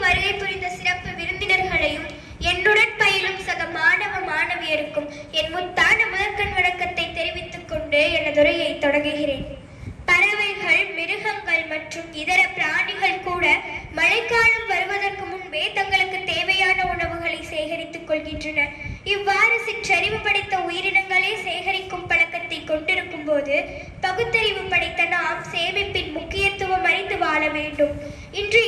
தினமும் வருகை புரிந்த சிறப்பு விருந்தினர்களையும் என்னுடன் பயிலும் சக மாணவ மாணவியருக்கும் என் முத்தான முதற்கண் வணக்கத்தை தெரிவித்துக் கொண்டு எனதுரையை தொடங்குகிறேன். பறவைகள் மிருகங்கள் மற்றும் இதர பிராணிகள் கூட மழைக்காலம் வருவதற்கு முன்பே தங்களுக்கு தேவையான உணவுகளை சேகரித்துக் கொள்கின்றன. இவ்வாறு சிற்றறிவு படைத்த உயிரினங்களே சேகரிக்கும் பழக்கத்தை கொண்டிருக்கும் போது பகுத்தறிவு படைத்த நாம் சேமிப்பின் முக்கியத்துவம் அறிந்து வாழ வேண்டும். இன்று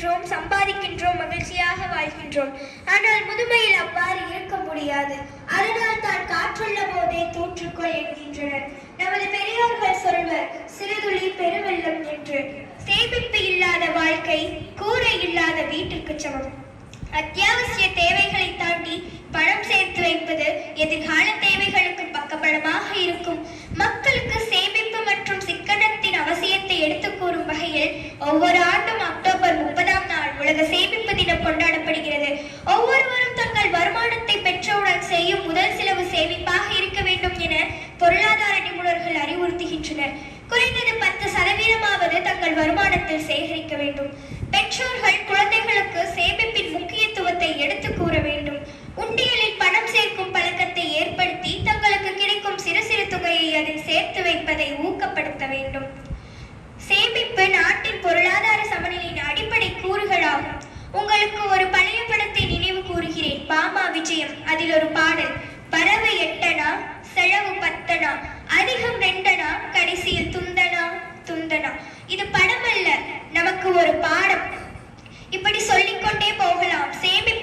உழைக்கின்றோம் சம்பாதிக்கின்றோம் மகிழ்ச்சியாக வாழ்கின்றோம். ஆனால் முதுமையில் அவ்வாறு இருக்க முடியாது. அதனால் தான் காற்றுள்ள போதே தூற்றுக்கொள் என்கின்றனர். நமது பெரியோர்கள் சொல்வர் சிறுதுளி பெருவெள்ளம் என்று சேமிப்பு இல்லாத வாழ்க்கை கூரை இல்லாத வீட்டுக்கு சமம். அத்தியாவசிய தேவைகளை தாண்டி பணம் சேர்த்து வைப்பது எதிர்கால தேவைகளுக்கு பக்கபலமாக இருக்கும். மக்களுக்கு சேமிப்பு மற்றும் சிக்கனத்தின் அவசியத்தை எடுத்து கூறும் வகையில் ஒவ்வொரு ஆண்டும் ஒவ்வொருவரும் தங்கள் வருமானத்தை பெற்றவுடன் செய்யும் முதல் செலவு சேமிப்பாக இருக்க வேண்டும் என பொருளாதார நிபுணர்கள் அறிவுறுத்துகின்றனர். குறைந்தது பத்து சதவீதமாவது தங்கள் வருமானத்தில் சேகரிக்க வேண்டும். பெற்றோர்கள் குழந்தைகளுக்கு சேமிப்பின் முக்கியத்துவத்தை எடுத்துக் கூற வேண்டும். உண்டியலில் பணம் சேர்க்கும் பழக்கத்தை ஏற்படுத்தி தங்களுக்கு கிடைக்கும் சிறு சிறு தொகையை அதில் சேர்த்து வைப்பதை விஜயம். அதில் ஒரு பாடல் பறவை எட்டனா செலவு பத்தனா அதிகம் ரெண்டனா கடைசியில் துந்தனா துந்தனா. இது படம் அல்ல நமக்கு ஒரு பாடம். இப்படி சொல்லிக்கொண்டே போகலாம். சேமிப்பு